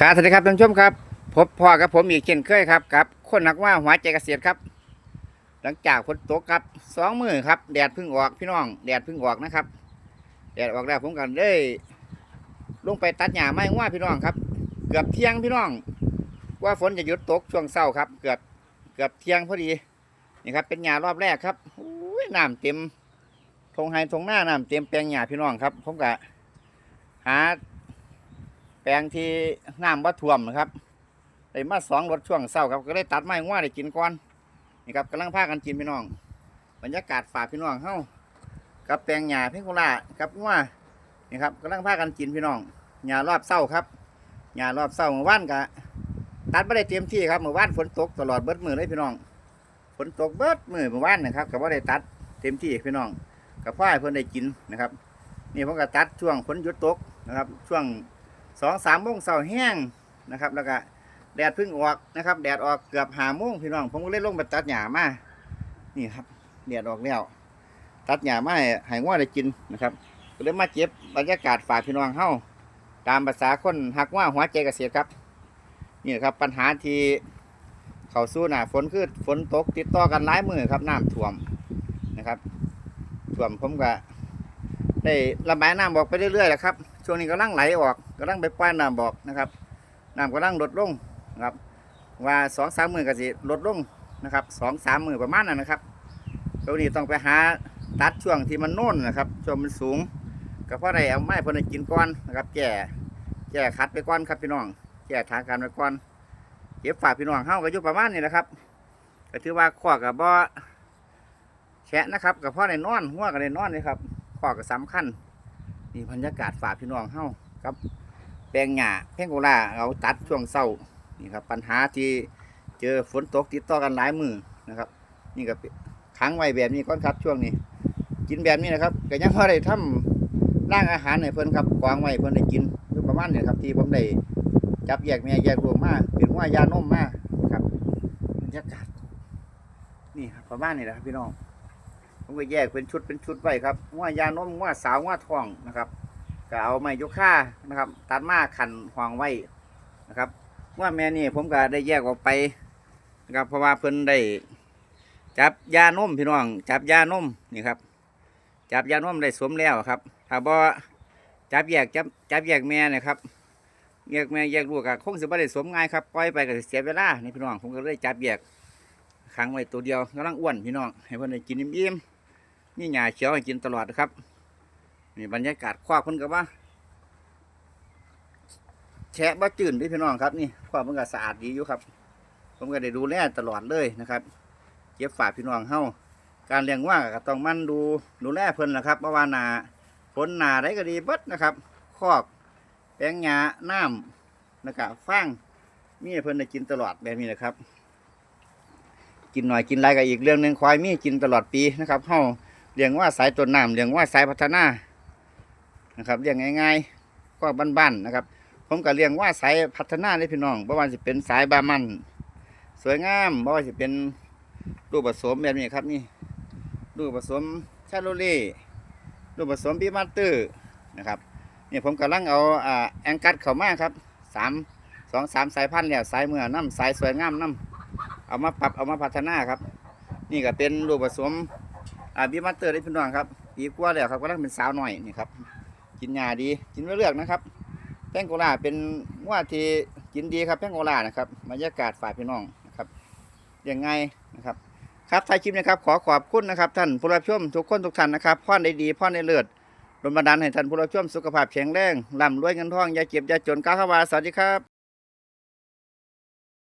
ครับสวัสดีครับท่านผู้ชมครับ พบพ่อกับผมอีกเช่นเคยครับกับคนนักว่าหัวใจเกษตรครับ หลังจากฝนตกครับสองมือครับ แดดเพิ่งออกพี่น้องแดดเพิ่งออกนะครับ แดดออกแล้วผมกันเลยลงไปตัดหญ้าไม้ว่าพี่น้องครับ เกือบเที่ยงพี่น้อง ว่าฝนจะหยุดตกช่วงเช้าครับ เกือบเกือบเที่ยงพอดีนี่ครับ เป็นหญ้ารอบแรกครับอุ้ยน้ำเต็มทงไฮทงหน้าน้ำเต็มแปลงหญ้าพี่น้องครับ ผมกะหา แปลงที่น้ำว่าท่วมนะครับได้มาสองรถช่วงเศร้าครับก็ได้ตัดไม้ว่าได้กินก่อนนี่ครับกำลังพากันกินพี่น้อง บรรยากาศฝากพี่น้องเฮ้ากับแปลงหญ้าเพ่งโครากับว่านี่ครับกำลังพากันกินพี่น้องหญ้ารอบเศร้าครับหญ้ารอบเศร้าเมื่อวานกะตัดไม่ได้เต็มที่ครับเมื่อวานฝนตกตลอดเบิดมือเลยพี่น้องฝนตกเบิดมือเมื่อวานนะครับกับว่าได้ตัดเต็มที่พี่น้องกับพ่อให้เพิ่นได้กินนะครับนี่ผมก็ตัดช่วงฝนหยุดตกนะครับ ช่วง สองสามโมงเสาแห้งนะครับ แล้วก็แดดพิ่งออกนะครับ แดดออกเกือบหาโมงพี่น้องผมก็เลยลงไปตัดหญ้ามานี่ครับแดดออกแล้วตัดหญ้ามาให้ให้ง้อได้กินนะครับก็เลยมาเก็บบรรยากาศฝากพี่น้องเฮาตามภาษาคนหักว่าหัวใจเกษตรครับนี่ครับปัญหาที่เขาสู้หน้าฝนคือฝนตกติดต่อกันหลายมือครับน้ำท่วมนะครับท่วมผมก็ได้ระบายน้ำออกไปเรื่อยๆแหละครับ ช่วงนี้กำลังไหลออกกำลังไปป้ายน้ำบอกนะครับน้ำกำลังลดลงนะครับว่าสองสามมือกสิลดลงนะครับสองสามมือประมาณนั้นนะครับตรงนี้ต้องไปหาตัดช่วงที่มันโน่นนะครับช่วงมันสูงก็เพราะอะได้เอาไม้เพนให้กินก้อนนะครับ แก่แก่คัดไปก้อนครับพี่น้อง แก่ทางการไปก้อนเก็บฝากพี่น้องเฮาก็อยู่ประมาณนี้แหละครับก็ถือว่าข้อกับบ่แฉะนะครับกับพ่อในนอนหัวกับในนอนเลยครับข้อก็สำคัญ นี่บรรยากาศฝากพี่น้องเฮาครับแปลงหญ้าแพงโกลาเอาตัดช่วงเศร้านี่ครับปัญหาที่เจอฝนตกติดต่อกันหลายมือนะครับ นี่ก็ค้างไว้แบบนี้ก่อนครับช่วงนี้ กินแบบนี้นะครับก็ยังพอได้ทำร่างอาหารให้เพิ่นครับกวางไว้เพิ่นได้กินอยู่ประมาณนี้ครับที่ผมได้จับแยกแม่แยกรวมมาเป็นว่ายานมมาครับบรรยากาศนี่ครับประมาณนี้แหละครับพี่น้อง ผมก็แยกเป็นชุดเป็นชุดไว้ครับว่ายานมว่าสาวว่าทองนะครับก็เอาไม้ยกค่านะครับ ตัดมาขันห่วงไว้นะครับว่าแม่นี่ผมก็ได้แยกออกไปนะครับเพราะว่าเพิ่นได้จับยานมพี่น้อง จับยานมนี่ครับ จับยานมได้สวมแล้วครับถ้าบ่จับแยกจับจับแยกแม่นะครับแยกแม่แยกลูกก็คงสิบ่ได้สวมง่ายครับปล่อยไปก็เสียเวลานี่พี่น้องผมก็เลยจับแยกขังไว้ตัวเดียวกำลังอ้วนพี่น้องให้เพิ่นได้กินอิ่มๆ นี่หญ้าเขียวให้กินตลอดนะครับนี่บรรยากาศคว้าคนกับว่าแฉะบ่จืดด้วยพี่น้องครับนี่คว้ามันก็สะอาดดีอยู่ครับ ผมก็ได้ดูแลตลอดเลยนะครับ เก็บฝากพี่น้องเฮาการเลี้ยงว่าก็ต้องมั่นดูดูแลเพิ่นนะครับเพราะว่าหนาฝนหนาได้ก็ดีเบิดนะครับคอกแปลงหญ้าน้ำนะครับฟางมีเพิ่นได้กินตลอดแบบนี้นะครับ กินหน่อยกินไรก็อีกเรื่องหนึ่งควายมีกินตลอดปีนะครับเฮา เลี้ยงว่าสายต้นน้ำเลี้ยงว่าสายพัฒนานะครับเลี้ยงง่ายๆก็บ้านๆนะครับ ผมก็เลี้ยงว่าสายพัฒนาในพี่น้องบ่ว่าสิเป็นสายบามัน สวยงามบ่ว่าสิเป็นลูกผสมแบบนี้ครับนี่ลูกผสมชาโลเล่ลูกผสมบีมาสเตอร์นะครับนี่ผมกำลังเอาอ่าแองกัดเข้ามาครับสามสองสามสายพันธุ์แล้วสายเมื่อน้ำสายสวยงามน้ำเอามาปรับเอามาพัฒนาครับ นี่ก็เป็นลูกผสม อ่าบีมาสเตอร์ได้พี่น้องครับปีกว่าแล้วครับก็ต้องเป็นสาวหน่อยนี่ครับกินหยาดีกินไม่เลือกนะครับแป้งโกลาเป็นว่าที่กินดีครับแป้งโกลานะครับบรรยากาศฝ่ายพี่น้องนะครับยังไงนะครับครับท้ายคลิปนะครับขอขอบคุณนะครับ ท่านผู้รับชมทุกคนทุกท่านนะครับพ่อได้ดีพ่อได้เลิศดลบันดาลให้ท่านผู้รับชมสุขภาพแข็งแรงร่ำรวยเงินทองอย่าเจ็บอย่าจนก้าวเข้ามาสวัสดีครับ